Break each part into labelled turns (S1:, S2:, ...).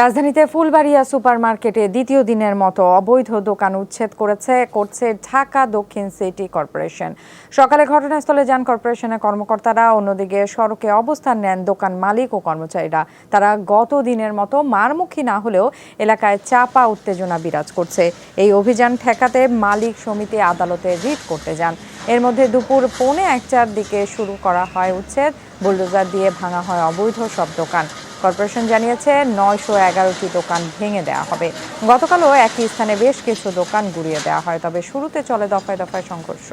S1: রাজধানীতে ফুলবাড়িয়া সুপারমার্কেটে দ্বিতীয় দিনের মতো অবৈধ দোকান উচ্ছেদ করেছে, করছে ঢাকা দক্ষিণ সিটি কর্পোরেশন। সকালে ঘটনাস্থলে যান কর্পোরেশনের কর্মকর্তারা, অন্যদিকে সড়কে অবস্থান নেন দোকান মালিক ও কর্মচারীরা। তারা গত দিনের মতো মারমুখী না হলেও এলাকায় চাপা উত্তেজনা বিরাজ করছে। এই অভিযান ঠেকাতে মালিক সমিতি আদালতে রিট করতে যান। এর মধ্যে দুপুর পৌনে একটার দিকে শুরু করা হয় উচ্ছেদ, বুলডোজার দিয়ে ভাঙা হয় অবৈধ সব দোকান। কর্পোরেশন জানিয়েছে নয়শো এগারোটি দোকান ভেঙে দেওয়া হবে। গতকালও একই স্থানে বেশ কিছু দোকান গুড়িয়ে দেওয়া হয় তবে শুরুতে চলে দফায় দফায় সংঘর্ষ।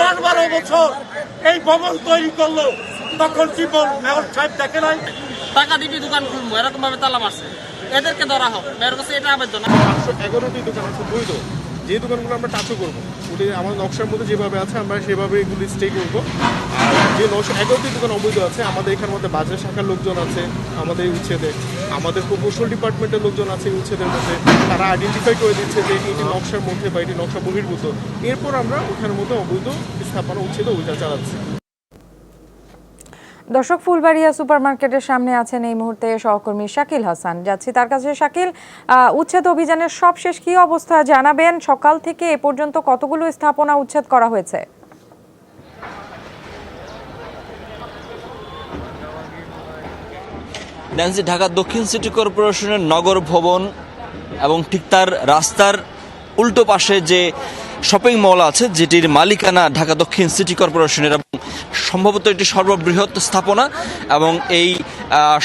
S2: দশ বারো বছর এই ভবন তৈরি করল তখন কি বল মেয়র সাহেব দেখে নাই।
S3: টাকা দিবি দোকান খুলবো এরকম ভাবে তালা মারছে। এদেরকে ধরা হোক। মেয়ের কাছে এটা আবেদন
S4: একশো এগারোটি দোকান আছে বৈধ যে দোকানগুলো আমরা টাচও করব। ওটি আমার নকশার মধ্যে যেভাবে আছে, আমরা সেভাবে এগুলি স্টে করব। আর যে নশো এগারোটি দোকান অবৈধ আছে, আমাদের এখানের মধ্যে বাজার শাখার লোকজন আছে, আমাদের উচ্ছেদে। আমাদের প্রকৌশল ডিপার্টমেন্টের লোকজন আছে এই উচ্ছেদের মধ্যে। তারা আইডেন্টিফাই করে দিচ্ছে যে এটি নকশার মধ্যে বা এটি নকশা বহির্ভূত। এরপর আমরা ওখানের মধ্যে অবৈধ স্থাপনা উচ্ছেদ অভিযান চালাচ্ছি।
S1: দর্শক, ফুলবাড়িয়া সুপারমার্কেটের সামনে আছেন এই মুহূর্তে সহকর্মী শাকিল হাসান। যাচ্ছি তার কাছে। শাকিল উচ্ছেদ অভিযানের সবশেষ কি অবস্থা জানাবেন? সকাল থেকে এ পর্যন্ত কতগুলো স্থাপনা উচ্ছেদ করা হয়েছে?
S5: ন্যান্সি ঢাকা দক্ষিণ সিটি কর্পোরেশনের নগর ভবন এবং ঠিক তার রাস্তার উল্টো পাশে যে শপিং মল আছে, যেটির মালিকানা ঢাকা দক্ষিণ সিটি কর্পোরেশনের এবং সম্ভবত এটি সর্ববৃহৎ স্থাপনা এবং এই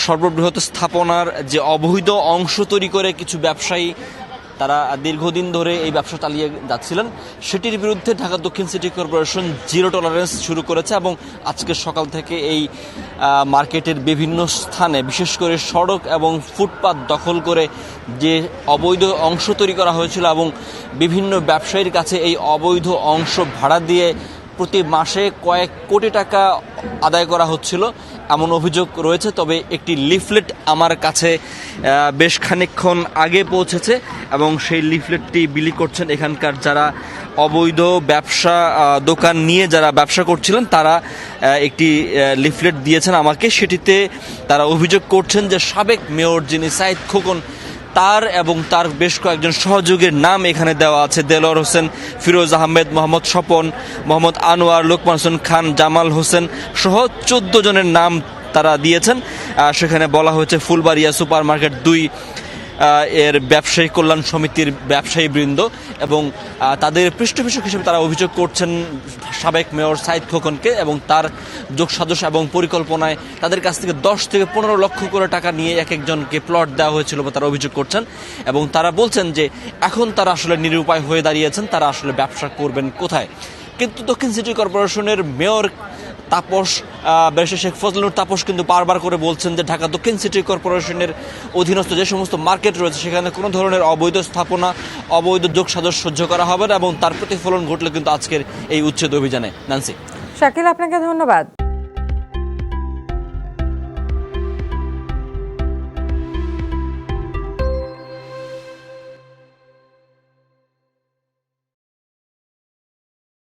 S5: সর্ববৃহৎ স্থাপনার যে অবৈধ অংশ তৈরি করে কিছু ব্যবসায়ী তারা দীর্ঘদিন ধরে এই ব্যবসা চালিয়ে যাচ্ছিলেন। সেটির বিরুদ্ধে ঢাকা দক্ষিণ সিটি কর্পোরেশন জিরো টলারেন্স শুরু করেছে এবং আজকে সকাল থেকে এই মার্কেটের বিভিন্ন স্থানে, বিশেষ করে সড়ক এবং ফুটপাত দখল করে যে অবৈধ অংশ তৈরি করা হয়েছিল এবং বিভিন্ন ব্যবসায়ীর কাছে এই অবৈধ অংশ ভাড়া দিয়ে প্রতি মাসে কয়েক কোটি টাকা আদায় করা হচ্ছিল। এমন অভিযোগ রয়েছে, তবে একটি লিফলেট আমার কাছে বেশ খানিকক্ষণ আগে পৌঁছেছে এবং সেই লিফলেটটি বিলি করছেন এখানকার যারা অবৈধ ব্যবসা দোকান নিয়ে যারা ব্যবসা করছিলেন, তারা একটি লিফলেট দিয়েছেন আমাকে। সেটিতে তারা অভিযোগ করছেন যে সাবেক মেয়র যিনি সাইদ খোকন তার এবং তার বেশ কয়েকজন সহযোগীর নাম এখানে দেওয়া আছে। দেলোয়ার হোসেন, ফিরোজ আহমেদ, মোহাম্মদ স্বপন, মোহাম্মদ আনোয়ার, লোকমান হোসেন খান, জামাল হোসেন সহ চোদ্দ জনের নাম তারা দিয়েছেন। সেখানে বলা হয়েছে, ফুলবাড়িয়া সুপার মার্কেট দুই এর ব্যবসায়ী কল্যাণ সমিতির ব্যবসায়ী বৃন্দ এবং তাদের পৃষ্ঠপোষক হিসেবে তারা অভিযোগ করছেন সাবেক মেয়র সাইদ খোকনকে এবং তার যোগ সাজস এবং পরিকল্পনায় তাদের কাছ থেকে দশ থেকে পনেরো লক্ষ করে টাকা নিয়ে এক একজনকে প্লট দেওয়া হয়েছিল বা তারা অভিযোগ করছেন এবং তারা বলছেন যে এখন তারা আসলে নিরুপায় হয়ে দাঁড়িয়েছেন, তারা আসলে ব্যবসা করবেন কোথায়? কিন্তু দক্ষিণ সিটি কর্পোরেশনের মেয়র তাপস ব্যারিস্টার শেখ ফজলুর তাপস কিন্তু বারবার করে বলছেন যে ঢাকা দক্ষিণ সিটি কর্পোরেশনের অধীনস্থ যে সমস্ত মার্কেট রয়েছে, সেখানে কোনো ধরনের অবৈধ স্থাপনা, অবৈধ যোগ সাজস সহ্য করা হবে না এবং তার প্রতিফলন ঘটলে কিন্তু আজকের এই উচ্ছেদ অভিযানে। নান্সি।
S1: শাকিল, আপনাকে ধন্যবাদ।